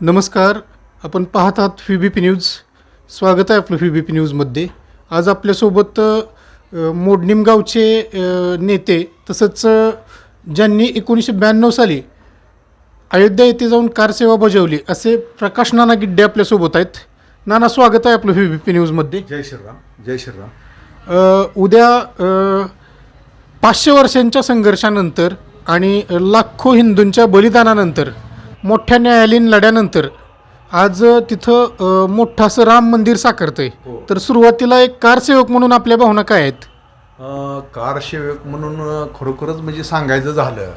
नमस्कार आपण पाहत आहात फी बी पी न्यूज स्वागत आहे आपलं फी बी पी न्यूजमध्ये आज आपल्यासोबत अ, मोडणीम गावचे अ, नेते तसंच ज्यांनी एकोणीसशे ब्याण्णव साली अयोध्या येथे जाऊन कारसेवा बजावली असे प्रकाश नाना गिड्डे आपल्यासोबत आहेत. नाना स्वागत आहे आपलं फी बी पी न्यूजमध्ये जय श्रीराम जय श्रीराम. उद्या पाचशे वर्षांच्या संघर्षानंतर आणि लाखो हिंदूंच्या बलिदानानंतर मोठ्या न्यायालयीन लढ्यानंतर आज तिथं मोठं असं राम मंदिर साकारतंय. हो. तर सुरुवातीला एक कारसेवक म्हणून आपल्या भावना काय आहेत? अं, कारसेवक म्हणून अं, खरोखरच म्हणजे सांगायचं झालं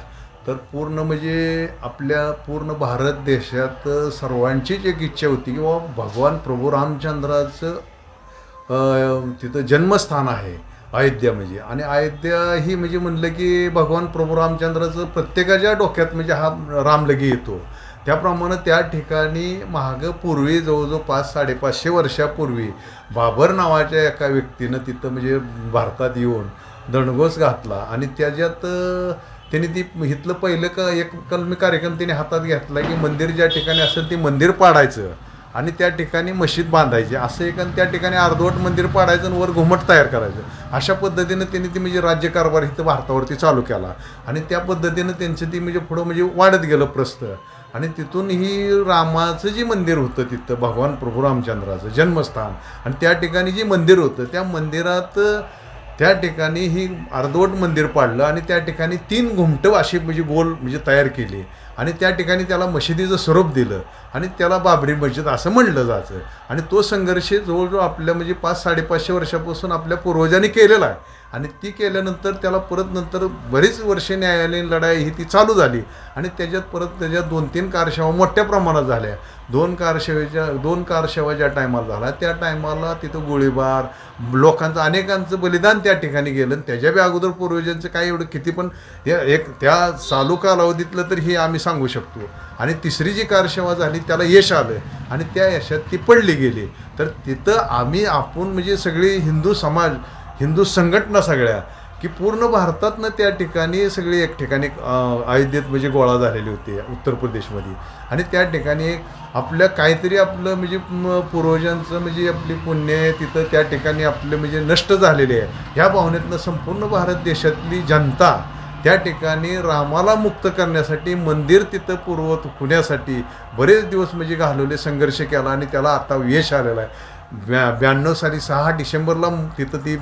तर पूर्ण म्हणजे आपल्या पूर्ण भारत देशात अं, सर्वांचीच एक इच्छा होती की बाबा भगवान प्रभू रामचंद्राचं अं, तिथं जन्मस्थान आहे. अयोध्या म्हणजे. आणि अयोध्या ही म्हणजे म्हणलं की भगवान प्रभू रामचंद्राचं प्रत्येकाच्या डोक्यात म्हणजे हा रामलगी येतो. त्याप्रमाणे त्या ठिकाणी महाग पूर्वी जवळजवळ पाच साडेपाचशे वर्षापूर्वी बाबर नावाच्या एका व्यक्तीनं तिथं म्हणजे भारतात येऊन दणगोस घातला आणि त्याच्यात अं, त्यांनी ती इथलं पहिलं क एक कलमी कार्यक्रम त्यांनी हातात घेतला की मंदिर ज्या ठिकाणी असेल ते मंदिर पाडायचं. आणि त्या ठिकाणी मशीद बांधायची. असं एक आणि त्या ठिकाणी अर्धवट मंदिर पाडायचं आणि वर घुमट तयार करायचं. अशा पद्धतीनं त्यांनी ती म्हणजे राज्यकारभार इथं भारतावरती चालू केला. आणि त्या पद्धतीनं त्यांचं ती म्हणजे पुढं म्हणजे वाढत गेलं प्रस्त आणि तिथून ही रामाचं जे मंदिर होतं तिथं भगवान प्रभू रामचंद्राचं जन्मस्थान. आणि त्या ठिकाणी जे मंदिर होतं त्या मंदिरात त्या ठिकाणी ही अर्धवट मंदिर पाडलं आणि त्या ठिकाणी तीन घुमटं अशी म्हणजे गोल म्हणजे तयार केली. आणि त्या ठिकाणी त्याला मशिदीचं स्वरूप दिलं आणि त्याला बाबरी मस्जिद असं म्हणलं जायचं. आणि तो संघर्ष जवळजवळ आपल्या म्हणजे पाच साडेपाचशे वर्षापासून आपल्या पूर्वजांनी केलेला आहे. आणि ती केल्यानंतर त्याला परत नंतर बरीच वर्षे न्यायालयीन लढाई ही ती चालू झाली. आणि त्याच्यात परत त्याच्यात दोन तीन कारशेवा मोठ्या प्रमाणात झाल्या. दोन कारसेवेच्या दोन कारशेवा ज्या टायमाला झाला त्या टायमाला तिथं गोळीबार लोकांचं अनेकांचं बलिदान त्या ठिकाणी गेलं. आणि त्याच्या बी अगोदर पूर्वजांचं काय एवढं किती पण हे एक त्या चालू कालावधीतलं तर हे आम्ही सांगू शकतो. आणि तिसरी जी कारशेवा झाली त्याला यश आलं. आणि त्या यशात ती पडली गेली. तर तिथं आम्ही आपण म्हणजे सगळी हिंदू समाज हिंदू संघटना सगळ्या की पूर्ण भारतातनं त्या ठिकाणी सगळी एक ठिकाणी अयोध्येत म्हणजे गोळा झालेली होती उत्तर प्रदेशमध्ये. आणि त्या ठिकाणी एक आपल्या काहीतरी आपलं म्हणजे पूर्वजांचं म्हणजे आपली पुण्य आहे तिथं त्या ठिकाणी आपले म्हणजे नष्ट झालेले आहे. ह्या भावनेतनं संपूर्ण भारत देशातली जनता त्या ठिकाणी रामाला मुक्त करण्यासाठी मंदिर तिथं पूर्वत होण्यासाठी बरेच दिवस म्हणजे घालवले संघर्ष केला आणि त्याला आता यश आलेला आहे. ब्या ब्याण्णव साली सहा डिसेंबरला तिथं ती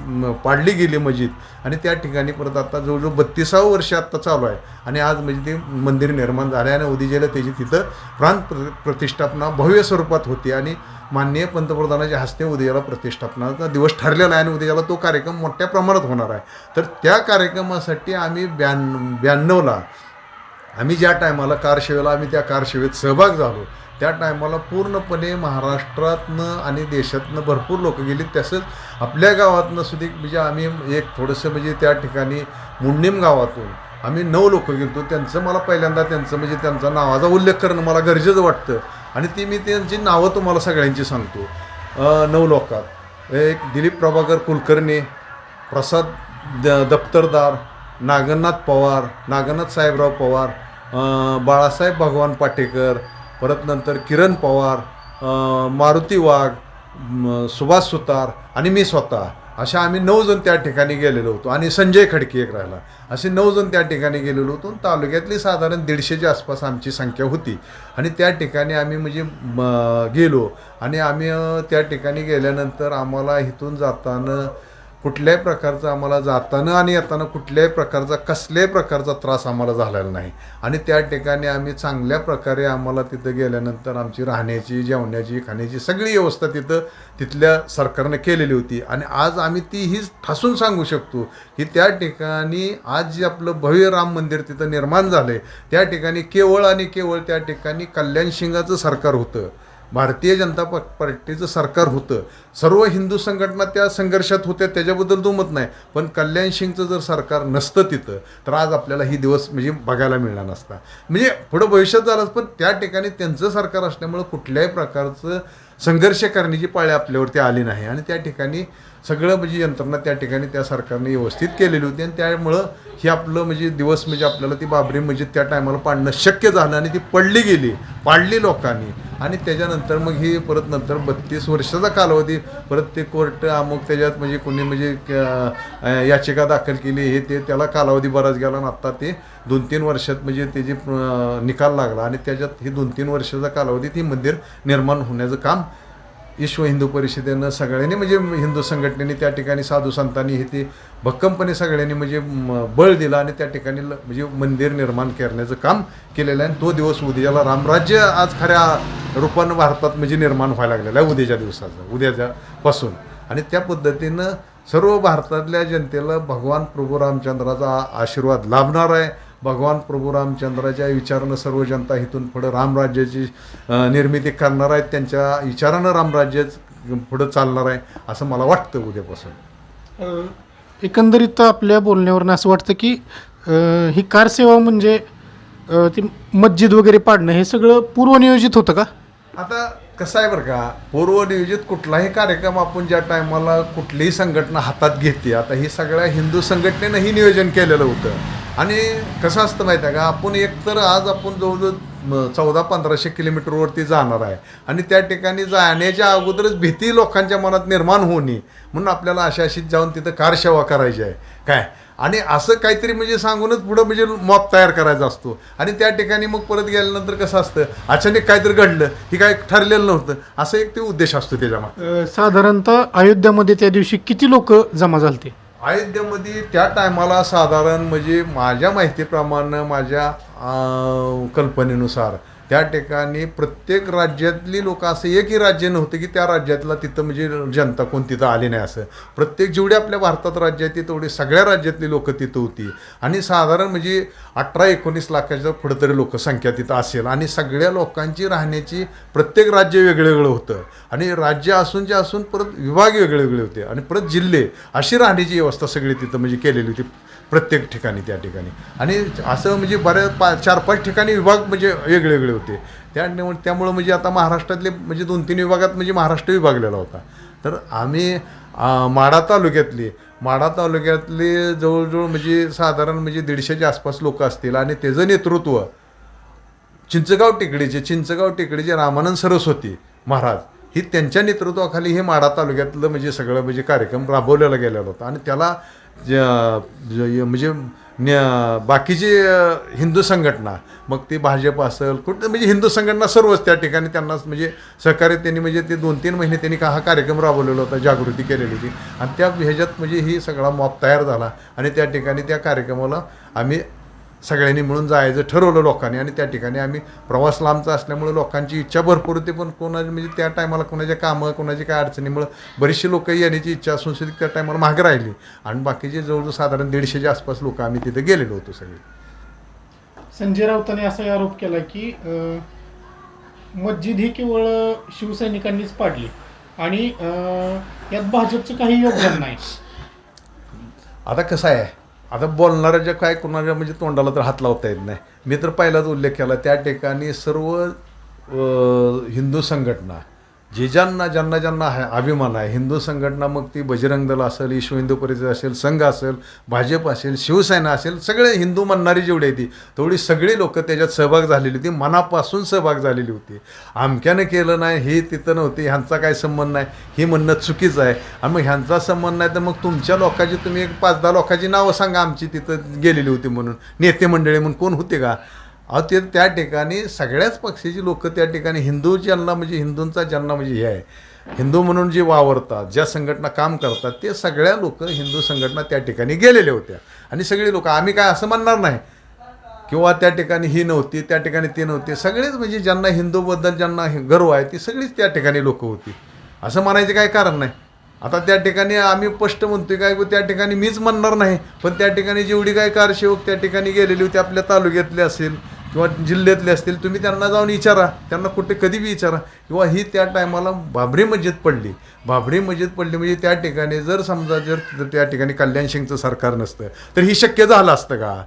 पाडली गेली मस्जिद. आणि त्या ठिकाणी परत आता जवळजवळ बत्तीसावं वर्ष आत्ता चालू आहे. आणि आज म्हणजे ते मंदिर निर्माण झालं आहे आणि उदिजेला त्याची तिथं प्रांत प्र प्रतिष्ठापना भव्य स्वरूपात होती. आणि माननीय पंतप्रधानाच्या हस्ते उद्याला प्रतिष्ठापनाचा दिवस ठरलेला आहे आणि उद्याला तो कार्यक्रम मोठ्या प्रमाणात होणार आहे. तर त्या कार्यक्रमासाठी आम्ही ब्याण्णव ब्याण्णवला आम्ही ज्या टायमाला कारसेवेला आम्ही त्या कारसेवेत सहभाग झालो. त्या टायमाला पूर्णपणे महाराष्ट्रातनं आणि देशातनं भरपूर लोक गेली. तसंच आपल्या गावातनं सुद्धा म्हणजे आम्ही एक थोडंसं म्हणजे त्या ठिकाणी मुंडीम गावातून आम्ही नऊ लोक गेलो त्यांचं मला पहिल्यांदा त्यांचं म्हणजे त्यांचा नावाचा उल्लेख करणं मला गरजेचं वाटतं. आणि ती मी त्यांची नावं तुम्हाला सगळ्यांची सांगतो. नऊ लोकात. एक दिलीप प्रभाकर कुलकर्णी प्रसाद द दप्तरदार नागनाथ पवार नागनाथ साहेबराव पवार बाळासाहेब भगवान पाटेकर परत नंतर किरण पवार मारुती वाघ सुभाष सुतार आणि मी स्वतः. अशा आम्ही नऊ जण त्या ठिकाणी गेलेलो होतो. आणि संजय खडके एक राहिला. असे नऊ जण त्या ठिकाणी गेलेलो होतो. तालुक्यातली साधारण दीडशेच्या आसपास आमची संख्या होती. आणि त्या ठिकाणी आम्ही म्हणजे म, गेलो. आणि आम्ही त्या ठिकाणी गेल्यानंतर आम्हाला इथून जाताना कुठल्याही प्रकारचा आम्हाला जाताना आणि येताना कुठल्याही प्रकारचा कसल्याही प्रकारचा त्रास आम्हाला झालेला नाही. आणि त्या ठिकाणी आम्ही चांगल्या प्रकारे आम्हाला तिथं गेल्यानंतर आमची राहण्याची जेवण्याची खाण्याची सगळी व्यवस्था तिथं तिथल्या सरकारनं केलेली होती. आणि आज आम्ही ती हीच ठासून सांगू शकतो की त्या ठिकाणी आज जे आपलं भव्य राम मंदिर तिथं निर्माण झालं आहे त्या ठिकाणी केवळ आणि केवळ त्या ठिकाणी कल्याण शिंगाचं सरकार होतं. भारतीय जनता प पार्टीचं सरकार होतं. सर्व हिंदू संघटना त्या संघर्षात होत्या त्याच्याबद्दल दुमत नाही. पण कल्याण सिंगचं जर सरकार नसतं तिथं तर आज आपल्याला ही दिवस म्हणजे बघायला मिळणार नसता. म्हणजे पुढं भविष्यात झालं पण त्या ठिकाणी त्यांचं सरकार असल्यामुळं कुठल्याही प्रकारचं संघर्ष करण्याची पाळी आपल्यावरती आली नाही. आणि त्या ठिकाणी सगळं म्हणजे यंत्रणा त्या ठिकाणी त्या सरकारने व्यवस्थित केलेली होती आणि त्यामुळं हे आपलं म्हणजे दिवस म्हणजे आपल्याला ती बाबरी म्हणजे त्या टायमाला पाडणं शक्य झालं आणि ती पडली गेली पाडली लोकांनी. आणि त्याच्यानंतर मग ही परत नंतर बत्तीस वर्षाचा कालावधी परत ते कोर्ट अमुक त्याच्यात म्हणजे कोणी म्हणजे याचिका दाखल केली हे ते त्याला कालावधी बराच गेला आणि आत्ता ते दोन तीन वर्षात म्हणजे त्याची निकाल लागला आणि त्याच्यात हे दोन तीन वर्षाचा कालावधीत ही मंदिर निर्माण होण्याचं काम विश्व हिंदू परिषदेनं सगळ्यांनी म्हणजे हिंदू संघटनेने त्या ठिकाणी साधू संतांनी हे ते भक्कमपणे सगळ्यांनी म्हणजे म, बळ दिलं आणि त्या ठिकाणी ल- म्हणजे मंदिर निर्माण करण्याचं काम केलेलं आहे. आणि तो दिवस उद्याला रामराज्य आज खऱ्या रूपानं भारतात म्हणजे निर्माण व्हायला लागलेला आहे उद्याच्या दिवसाचा उद्याच्या पासून. आणि त्या पद्धतीनं सर्व भारतातल्या जनतेला भगवान प्रभू रामचंद्राचा आशीर्वाद लाभणार आहे. भगवान प्रभू रामचंद्राच्या विचारानं सर्व जनता इथून पुढं रामराज्याची निर्मिती करणार आहेत त्यांच्या विचारानं रामराज्य पुढं चालणार आहे असं मला वाटतं उद्यापासून. एकंदरीत आपल्या बोलण्यावरून असं वाटतं की ही कार सेवा म्हणजे ती मस्जिद वगैरे पाडणं हे सगळं पूर्वनियोजित होतं का? आता कसं आहे बरं का पूर्वनियोजित कुठलाही कार्यक्रम आपण ज्या टायमाला कुठलीही संघटना हातात घेते आता ही सगळ्या हिंदू संघटनेनं ही नियोजन केलेलं होतं. आणि कसं असतं माहिती आहे का आपण एकतर आज आपण जवळजवळ चौदा पंधराशे किलोमीटरवरती जाणार आहे. आणि त्या ठिकाणी जाण्याच्या अगोदरच भीती लोकांच्या मनात निर्माण होऊ नये म्हणून आपल्याला अशा अशीच जाऊन तिथं कार सेवा करायची आहे. काय? आणि असं काहीतरी म्हणजे सांगूनच पुढं म्हणजे मॉप तयार करायचा असतो. आणि त्या ठिकाणी मग परत गेल्यानंतर कसं असतं? अचानक काहीतरी घडलं हे काय ठरलेलं नव्हतं. असं एक ते उद्देश असतो त्याच्यामध्ये साधारणतः अयोध्यामध्ये त्या दिवशी किती लोक जमा झालते? अयोध्येमध्ये त्या टायमाला साधारण म्हणजे माझ्या माहितीप्रमाणे माझ्या कल्पनेनुसार त्या ठिकाणी प्रत्येक राज्यातली लोक असं एकही राज्य नव्हतं की त्या राज्यातला तिथं म्हणजे जनता कोण तिथं आली नाही असं. प्रत्येक जेवढी आपल्या भारतात राज्य आहे तेवढी सगळ्या राज्यातली लोक तिथं होती. आणि साधारण म्हणजे अठरा एकोणीस लाखाच्या पुढं तरी लोकसंख्या तिथं असेल. आणि सगळ्या लोकांची राहण्याची प्रत्येक राज्य वेगळं वेगळं होतं. आणि राज्य असून जे असून परत विभाग वेगळे वेगळे होते. आणि परत जिल्हे अशी राहण्याची व्यवस्था सगळी तिथं म्हणजे केलेली होती. प्रत्येक ठिकाणी त्या ठिकाणी. आणि असं म्हणजे बऱ्याच पा चार पाच ठिकाणी विभाग म्हणजे वेगळे वेगळे होते. त्या त्यामुळं म्हणजे आता महाराष्ट्रातले म्हणजे दोन तीन विभागात म्हणजे महाराष्ट्र विभागलेला होता. तर आम्ही माडा माढा तालुक्यातली माढा तालुक्यातले जवळजवळ म्हणजे साधारण म्हणजे दीडशेच्या आसपास लोक असतील आणि त्याचं नेतृत्व चिंचगाव टेकडीचे चिंचगाव टेकडीचे रामानंद सरस्वती महाराज ही त्यांच्या नेतृत्वाखाली हे माढा तालुक्यातलं म्हणजे सगळं म्हणजे कार्यक्रम राबवलेला गेलेला होता. आणि त्याला म्हणजे न- बाकीची हिंदू संघटना मग ती भाजप असेल कुठं म्हणजे हिंदू संघटना सर्वच त्या ठिकाणी त्यांना म्हणजे सहकार्य त्यांनी म्हणजे ते दोन तीन महिने त्यांनी का हा कार्यक्रम राबवलेला होता जागृती केलेली होती. आणि त्या ह्याच्यात म्हणजे ही सगळा मॉप तयार झाला. आणि त्या ठिकाणी त्या कार्यक्रमाला आम्ही सगळ्यांनी मिळून जायचं ठरवलं लोकांनी. आणि त्या ठिकाणी आम्ही प्रवास लांबचा असल्यामुळे लोकांची इच्छा भरपूर होती पण कोणाची म्हणजे त्या टायमाला कोणाच्या कामं कोणाची काय अडचणीमुळं बरीचशी लोक येण्याची इच्छा असून सुद्धा त्या टायमाला मागे राहिली. आणि बाकीचे जवळजवळ साधारण दीडशेच्या आसपास लोक आम्ही तिथे गेलेलो होतो सगळे. संजय राऊतांनी असा आरोप केला की मस्जिद ही केवळ शिवसैनिकांनीच पाडली आणि यात भाजपचं काही योगदान नाही. आता कसं आहे आता बोलणाऱ्याच्या काय कुणाच्या म्हणजे तोंडाला तर हात लावता येत नाही. मी तर पहिलाच उल्लेख केला त्या ठिकाणी सर्व हिंदू संघटना जे ज्यांना ज्यांना ज्यांना आहे अभिमान आहे हिंदू संघटना मग ती बजरंग दल असेल विश्व हिंदू परिषद असेल संघ असेल भाजप असेल शिवसेना असेल सगळे हिंदू म्हणणारी जेवढी आहे ती तेवढी सगळी लोक त्याच्यात सहभाग झालेली होती मनापासून सहभाग झालेली होती. आमक्यानं केलं नाही हे तिथं नव्हते ह्यांचा काय संबंध नाही हे म्हणणं चुकीचं आहे. आणि मग ह्यांचा संबंध नाही तर मग तुमच्या लोकांची तुम्ही एक पाच दहा लोकांची नावं सांगा आमची तिथं गेलेली होती म्हणून. नेते मंडळी म्हणून कोण होते का? अहो ते त्या ठिकाणी सगळ्याच पक्षाची लोक त्या ठिकाणी हिंदू ज्यांना म्हणजे हिंदूंचा ज्यांना म्हणजे हे आहे हिंदू म्हणून जे वावरतात ज्या संघटना काम करतात ते सगळ्या लोक हिंदू संघटना त्या ठिकाणी गेलेल्या होत्या. आणि सगळी लोक आम्ही काय असं म्हणणार नाही. किंवा त्या ठिकाणी ही नव्हती त्या ठिकाणी ती नव्हती सगळेच म्हणजे ज्यांना हिंदूबद्दल ज्यांना हे गर्व आहे ती सगळीच त्या ठिकाणी लोकं होती. असं म्हणायचं काय कारण नाही. आता त्या ठिकाणी आम्ही स्पष्ट म्हणतोय काय त्या ठिकाणी मीच म्हणणार नाही पण त्या ठिकाणी जेवढी काय कारसेवक त्या ठिकाणी गेलेली होती आपल्या तालुक्यातले असेल किंवा जिल्ह्यातले असतील तुम्ही त्यांना जाऊन विचारा. त्यांना कुठे कधी बी विचारा. किंवा ही त्या टायमाला बाबरी मस्जिद पडली. बाबरी मस्जिद पडली म्हणजे त्या ठिकाणी जर समजा जर त्या ठिकाणी कल्याण सिंगचं सरकार नसतं तर ही शक्य झालं असतं का?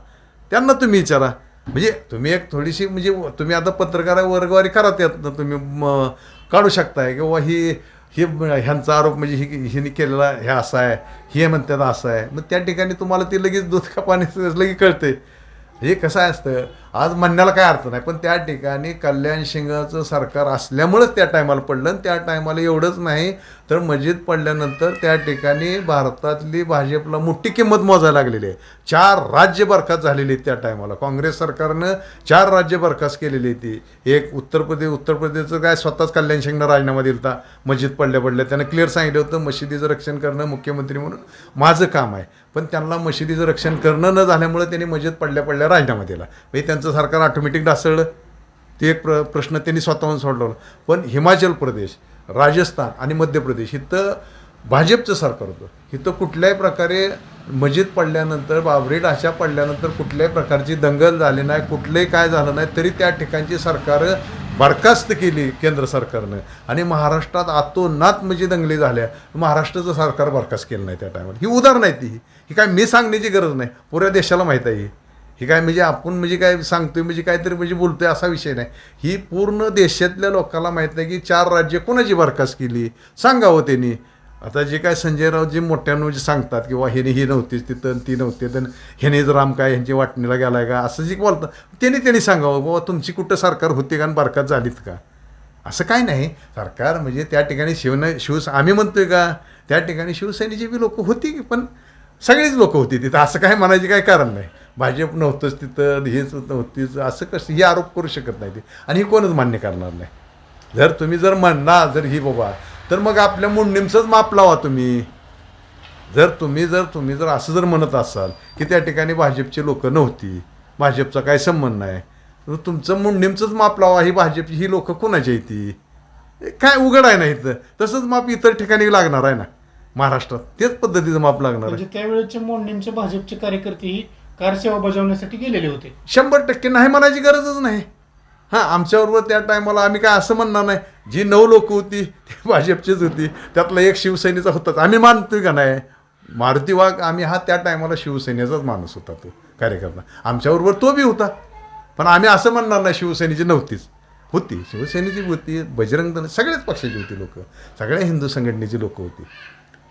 त्यांना तुम्ही विचारा. म्हणजे तुम्ही एक थोडीशी म्हणजे तुम्ही आता पत्रकार वर्गवारी करा त्यातनं तुम्ही म, काढू शकताय. किंवा ही हे ह्यांचा आरोप म्हणजे ही हिने केलेला हे असा आहे हे म्हणतात असं आहे. मग त्या ठिकाणी तुम्हाला ते लगेच दूध का पाणी लगेच कळते हे कसं असतं? आज म्हणण्याला काय अर्थ नाही पण त्या ठिकाणी कल्याण सिंगाचं सरकार असल्यामुळंच त्या टायमाला पडलं आणि त्या टायमाला एवढंच नाही तर मस्जिद पडल्यानंतर त्या ठिकाणी भारतातली भाजपला मोठी किंमत मोजायला लागलेली आहे. चार राज्य बरखास्त झालेली आहेत त्या टायमाला. काँग्रेस सरकारनं चार राज्य बरखास्त केलेली होती एक उत्तर प्रदेश उत्तर प्रदेशचं काय स्वतःच कल्याण सिंगनं राजीनामा दिला होता मस्जिद पडल्या पडल्या. त्यानं क्लिअर सांगितलं होतं मशिदीचं रक्षण करणं मुख्यमंत्री म्हणून माझं काम आहे. पण त्यांना मशिदीचं रक्षण करणं न झाल्यामुळे त्यांनी मस्जिद पडल्या पडल्या राजीनामा दिला. म्हणजे त्यांचं सरकार ऑटोमॅटिक ढासळलं. ते एक प्र प्रश्न त्यांनी स्वतःहून सोडवला. पण हिमाचल प्रदेश राजस्थान आणि मध्य प्रदेश इथं भाजपचं सरकार होतं. इथं कुठल्याही प्रकारे मस्जिद पडल्यानंतर बाबरी ढाशा पडल्यानंतर कुठल्याही प्रकारची दंगल झाली नाही कुठलंही काय झालं नाही तरी त्या ठिकाणची सरकारं बरखास्त केली केंद्र सरकारनं. आणि महाराष्ट्रात आतोनात म्हणजे दंगली झाल्या. महाराष्ट्राचं सरकार बरखास्त केलं नाही त्या टायमाला ही उदाहरण आहे ती. ही काय मी सांगण्याची गरज नाही. पुऱ्या देशाला माहीत आहे ही काय म्हणजे आपण म्हणजे काय सांगतोय म्हणजे काहीतरी म्हणजे बोलतोय असा विषय नाही. ही पूर्ण देशातल्या लोकांना माहीत नाही की चार राज्य कोणाची बरखास्त केली. सांगावं त्यांनी. आता जे काय संजय रावजी मोठ्यानं जे सांगतात किंवा ह्याने ही नव्हतीच तिथं ती नव्हती तर ह्यानेच राम काय ह्यांची वाटणीला गेलाय का? असं जे बोलतं त्यांनी त्यांनी सांगावं बाबा तुमची कुठं सरकार होती का आणि बरखास्त झालीत का? असं काय नाही. सरकार म्हणजे त्या ठिकाणी शिवन शिवस आम्ही म्हणतोय का? त्या ठिकाणी शिवसेनेची बी लोकं होती पण सगळीच लोकं होती तिथं. असं काय म्हणायचे काय कारण नाही. भाजप नव्हतंच तिथं हेच नव्हतीच असं कसं हे आरोप करू शकत नाही ते. आणि हे कोणच मान्य करणार नाही. जर तुम्ही जर म्हणणार जर ही बाबा तर मग आपल्या मुंडीमचंच माप लावा तुम्ही. जर तुम्ही जर तुम्ही जर असं जर म्हणत असाल की त्या ठिकाणी भाजपची लोकं नव्हती भाजपचा काय संबंध नाही तर तुमचं मुंडीमचंच माप लावा ही भाजपची ही लोकं कोणाची आहे ती? काय उघड आहे ना इथं? तसंच माप इतर ठिकाणी लागणार आहे ना. महाराष्ट्रात तेच पद्धतीचं माप लागणार आहे. म्हणजे त्यावेळेचे मुंडीमचे भाजपचे कार्यकर्ते ही कारसेवा बजावण्यासाठी गेलेले होते. शंभर टक्के नाही म्हणायची गरजच नाही. हां आमच्याबरोबर त्या टायमाला आम्ही काय असं म्हणणार नाही. जी नऊ लोक होती ती भाजपचीच होती. त्यातला एक शिवसेनेचा होताच. आम्ही मानतोय का नाही? मारुती वाघ आम्ही हा त्या टायमाला शिवसेनेचाच माणूस होता तो कार्यकर्ता. आमच्याबरोबर तो बी होता. पण आम्ही असं म्हणणार नाही शिवसेनेची नव्हतीच. होती. शिवसेनेची होती बजरंग दल सगळ्याच पक्षाची होती लोक. सगळ्या हिंदू संघटनेची लोक होती.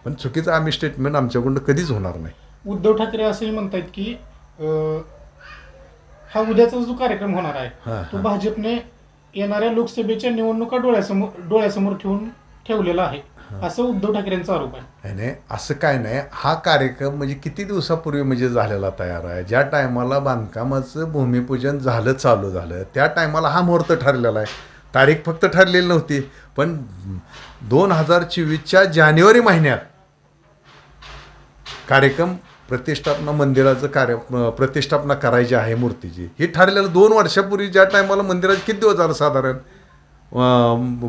पण चुकीचं आम्ही स्टेटमेंट आमच्याकडून कधीच होणार नाही. उद्धव ठाकरे असंही म्हणतायत की अं, हा उद्याचा जो कार्यक्रम होणार हा, आहे तो हा. भाजपने येणाऱ्या लोकसभेच्या निवडणुका डोळ्यासमोर डोळ्यासमोर ठेवून ठेवलेला आहे. असं उद्धव ठाकरेंचा आरोप आहे. नाही नाही असं काय नाही. हा कार्यक्रम म्हणजे किती दिवसापूर्वी म्हणजे झालेला तयार आहे? ज्या टायमाला बांधकामाचं भूमिपूजन झालं चालू झालं त्या टायमाला हा मुहूर्त ठरलेला आहे. तारीख फक्त ठरलेली नव्हती पण दोन हजार चोवीसच्या जानेवारी महिन्यात कार्यक्रम प्रतिष्ठापना मंदिराचं कार्य प्रतिष्ठापना करायची आहे मूर्तीची. हे ठरलेलं दोन वर्षापूर्वी ज्या टायमाला मंदिराचे किती दिवस झालं साधारण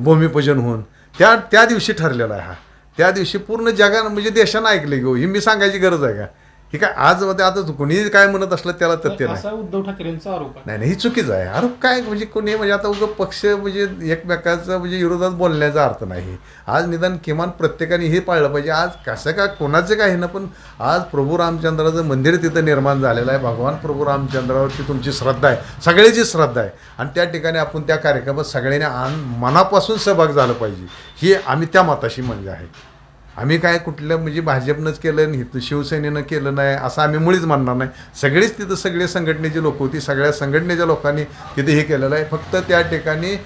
भूमिपूजन होऊन त्या त्या दिवशी ठरलेला आहे हा. त्या दिवशी पूर्ण जगानं म्हणजे देशानं ऐकले घेऊ हो, ही मी सांगायची गरज आहे का? हे काय आज मध्ये आता कोणी काय म्हणत असलं त्याला तथ्य नाही. उद्धव ठाकरेंचा आरोप नाही नाही ही चुकीचं आहे. अरे काय म्हणजे कोणी म्हणजे आता उगं पक्ष म्हणजे एकमेकाचा म्हणजे विरोधात बोलण्याचा अर्थ नाही. आज निदान किमान प्रत्येकाने हे पाळलं पाहिजे. आज कसं काय कोणाचं काय ना पण आज प्रभू रामचंद्राचं मंदिर तिथं निर्माण झालेलं आहे. भगवान प्रभू रामचंद्रावरती तुमची श्रद्धा आहे. सगळ्याची श्रद्धा आहे. आणि त्या ठिकाणी आपण त्या कार्यक्रमात सगळ्यांनी आन मनापासून सहभाग झाला पाहिजे. हे आम्ही त्या मताशी म्हणजे आहे. आम्ही काय कुठलं म्हणजे भाजपनंच केलं नाही तर शिवसेनेनं केलं नाही असं आम्ही मुळीच म्हणणार नाही. सगळीच तिथं सगळे संघटनेची लोक होती सगळ्या संघटनेच्या लोकांनी तिथे हे केलेलं आहे. फक्त त्या ठिकाणी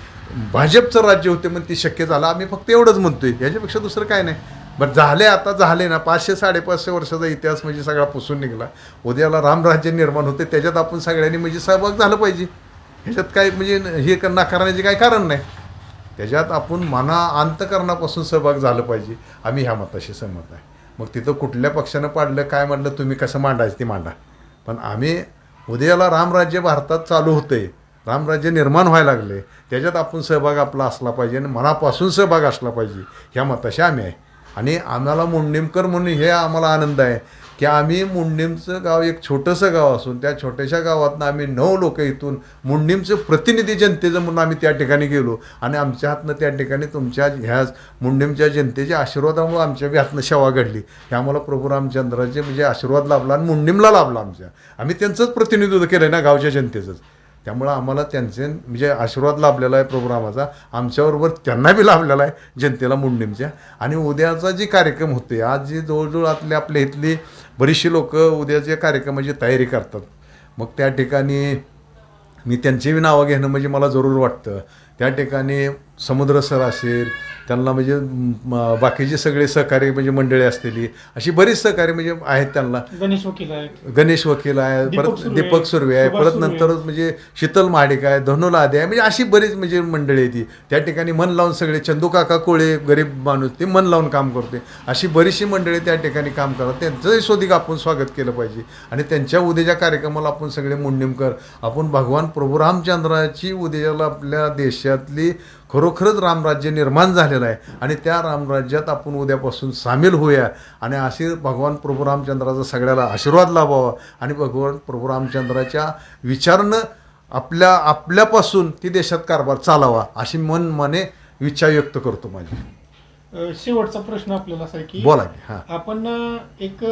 भाजपचं राज्य होते म्हणून ते शक्य झालं. आम्ही फक्त एवढंच म्हणतोय. याच्यापेक्षा दुसरं काय नाही. बरं झाले आता झाले ना. पाचशे साडेपाचशे वर्षाचा इतिहास म्हणजे सगळा पुसून निघाला. उद्याला रामराज्य निर्माण होते. त्याच्यात आपण सगळ्यांनी म्हणजे सहभाग झालं पाहिजे. ह्याच्यात काय म्हणजे हे नाकारण्याचे काही कारण नाही. त्याच्यात आपण मना अंतकरणापासून सहभाग झालं पाहिजे. आम्ही ह्या मताशी सहमत आहे मग तिथं कुठल्या पक्षानं पाडलं काय म्हटलं तुम्ही कसं मांडायचं ते मांडा. पण आम्ही उद्याला रामराज्य भारतात चालू होते रामराज्य निर्माण व्हायला लागले. त्याच्यात आपण सहभाग आपला असला पाहिजे आणि मनापासून सहभाग असला पाहिजे. ह्या मताशी आम्ही आहे. आणि आम्हाला मुंडीमकर म्हणून हे आम्हाला आनंद आहे. की आम्ही मुंडीमचं गाव एक छोटंसं गाव असून त्या छोट्याशा गावातनं आम्ही नऊ लोक इथून मुंडीमचे प्रतिनिधी जनतेचं म्हणून आम्ही त्या ठिकाणी गेलो. आणि आमच्या हातनं त्या ठिकाणी तुमच्या ह्या मुंडीमच्या जनतेच्या आशीर्वादामुळे आमच्या हातनं सेवा घडली. हे आम्हाला प्रभू रामचंद्राचे म्हणजे आशीर्वाद लाभला आणि मुंडीमला लाभला आमच्या. आम्ही त्यांचंच प्रतिनिधित्व केलं ना गावच्या जनतेचंच. त्यामुळं आम्हाला त्यांचे म्हणजे आशीर्वाद लाभलेला आहे प्रोग्रामाचा. आमच्याबरोबर त्यांना बी लाभलेला आहे जनतेला मुंडीमच्या. आणि उद्याचा जे कार्यक्रम होते आज जे जवळजवळ आपले आपल्या इथली बरीचशी लोक उद्याच्या कार्यक्रमाची तयारी करतात. मग त्या ठिकाणी मी त्यांचीही नावं घेणं म्हणजे मला जरूर वाटतं. त्या ठिकाणी समुद्र सर असेल त्यांना म्हणजे बाकीचे सगळे सहकारी म्हणजे मंडळी असलेली अशी बरीच सहकारी म्हणजे आहेत त्यांना. गणेश वकील आहेत. गणेश वकील आहे दीपक परत दीपक सुर्वे आहे परत. नंतर म्हणजे शीतल महाडिक आहे धनुला आदे आहे म्हणजे अशी बरीच म्हणजे मंडळी आहे ती. त्या ठिकाणी मन लावून सगळे चंदू काका कोळे गरीब माणूस ते मन लावून काम करते अशी बरीचशी मंडळी त्या ठिकाणी काम करतात. त्यांचंही सोदिक आपण स्वागत केलं पाहिजे. आणि त्यांच्या उद्याच्या कार्यक्रमाला आपण सगळे मुंडीमकर आपण भगवान प्रभू रामचंद्राची उद्याला आपल्या देशातली खरोखरच रामराज्य निर्माण झालेलं आहे. आणि त्या रामराज्यात आपण उद्यापासून सामील होऊया. आणि असे भगवान प्रभू रामचंद्राचा सगळ्याला आशीर्वाद लाभावा. आणि भगवान प्रभू रामचंद्राच्या विचारनं आपल्या आपल्यापासून ती देशात कारभार चालावा अशी मन मने इच्छा व्यक्त करतो माझी. शेवटचा प्रश्न आपल्याला असा की बोला की हां. आपण एक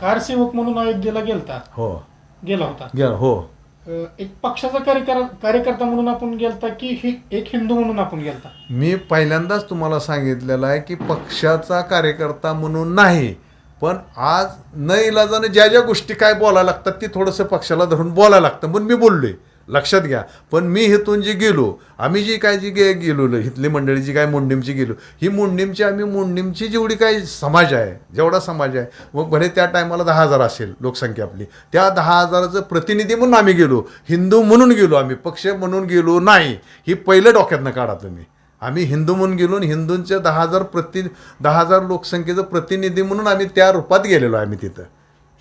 कारसेवक म्हणून अयोध्येला गेलता. हो. गेला होता. घ्या हो. एक पक्षाचा कार्यकर कार्यकर्ता म्हणून आपण गेलता की हे एक हिंदू म्हणून आपण गेलता? मी पहिल्यांदाच तुम्हाला सांगितलेलं आहे की पक्षाचा कार्यकर्ता म्हणून नाही पण आज न इलाजानं ज्या ज्या गोष्टी काय बोलायला लागतात ती थोडंसं पक्षाला धरून बोलायला लागतं म्हणून मी बोललोय. लक्षात घ्या. पण मी हेतून जे गेलो आम्ही जी काय जी गे गेलो इथली मंडळी जी काय मुंडीमची गेलो ही मुंडीमची आम्ही मुंडीमची जेवढी काय समाज आहे जेवढा समाज आहे मग भले त्या टायमाला दहा हजार असेल लोकसंख्या आपली त्या दहा हजाराचं प्रतिनिधी म्हणून आम्ही गेलो हिंदू म्हणून गेलो आम्ही पक्ष म्हणून गेलो नाही ही पहिलं डोक्यातनं काढा तुम्ही. आम्ही हिंदू म्हणून गेलो आणि हिंदूंच्या दहा हजार प्रति दहा हजार लोकसंख्येचं प्रतिनिधी म्हणून आम्ही त्या रूपात गेलेलो आम्ही तिथं.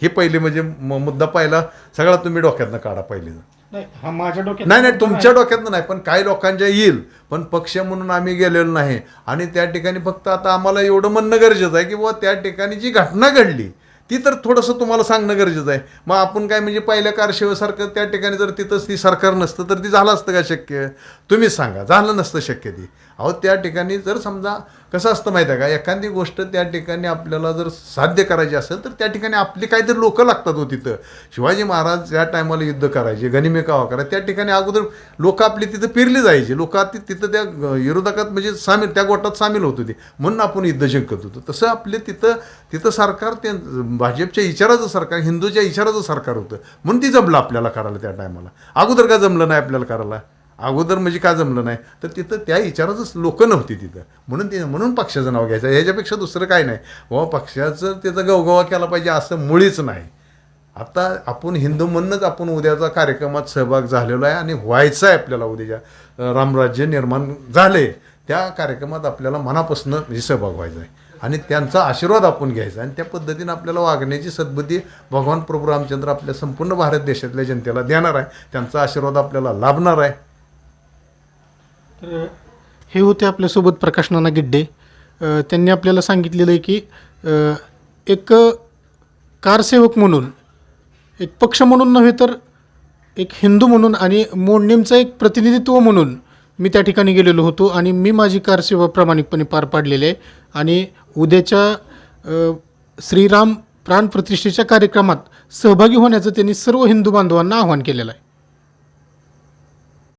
हे पहिले म्हणजे म- मुद्दा पहिला सगळा तुम्ही डोक्यातनं काढा पहिले नाही हा माझ्या डोक्यात नाही नाही तुमच्या डोक्यातनं नाही पण काही लोकांच्या येईल पण पक्ष म्हणून आम्ही गेलेलो नाही. आणि त्या ठिकाणी फक्त आता आम्हाला एवढं म्हणणं गरजेचं आहे की बुवा त्या ठिकाणी जी घटना घडली ती तर थोडंसं तुम्हाला सांगणं गरजेचं आहे. मग आपण काय म्हणजे पहिल्या कारशेवासारखं त्या ठिकाणी जर तिथंच ती सरकार नसतं तर ती झालं असतं का शक्य? तुम्हीच सांगा झालं नसतं शक्य ती. अहो त्या ठिकाणी जर समजा कसं असतं माहीत आहे का? एखादी गोष्ट त्या ठिकाणी आपल्याला जर साध्य करायची असेल तर त्या ठिकाणी आपली काहीतरी लोकं लागतात हो तिथं. शिवाजी महाराज ज्या टायमाला युद्ध करायचे गनिमे कावा त्या ठिकाणी अगोदर लोकं आपली तिथं फिरली जायची. लोक तिथं त्या विरोधकात म्हणजे सामील त्या गोटात सामील होत होती. म्हणून आपण युद्ध जिंकत होतो. तसं आपले तिथं तिथं सरकार ते भाजपच्या इचाराचं सरकार हिंदूच्या इचाराचं सरकार होतं. म्हणून ती जमलं आपल्याला करायला त्या टायमाला. अगोदर का जमलं नाही आपल्याला करायला? अगोदर म्हणजे का जमलं नाही? तर तिथं त्या विचाराचंच लोक नव्हती तिथं. म्हणून ते म्हणून पक्षाचं नाव घ्यायचं. ह्याच्यापेक्षा दुसरं काय नाही. बाबा पक्षाचं त्याचा गवगवा केला पाहिजे असं मुळीच नाही. आता आपण हिंदू म्हणूनच आपण उद्याचा कार्यक्रमात सहभाग झालेलो आहे आणि व्हायचं आहे आपल्याला उद्याच्या रामराज्य निर्माण झाले. त्या कार्यक्रमात आपल्याला मनापासून म्हणजे सहभाग व्हायचा आहे. आणि त्यांचा आशीर्वाद आपण घ्यायचा आणि त्या पद्धतीनं आपल्याला वागण्याची सद्बुद्धी भगवान प्रभू रामचंद्र आपल्या संपूर्ण भारत देशातल्या जनतेला देणार आहे. त्यांचा आशीर्वाद आपल्याला लाभणार आहे. तर हे होते आपल्यासोबत प्रकाश नाना गिड्डे. त्यांनी आपल्याला सांगितलेलं आहे की एक कारसेवक म्हणून एक पक्ष म्हणून नव्हे तर एक हिंदू म्हणून आणि मोडणीमचं एक प्रतिनिधित्व म्हणून मी त्या ठिकाणी गेलेलो होतो आणि मी माझी कारसेवा प्रामाणिकपणे पार पाडलेली आहे. आणि उद्याच्या श्रीराम श्रीराम प्राणप्रतिष्ठेच्या कार्यक्रमात सहभागी होण्याचं त्यांनी सर्व हिंदू बांधवांना आवाहन केलेलं आहे.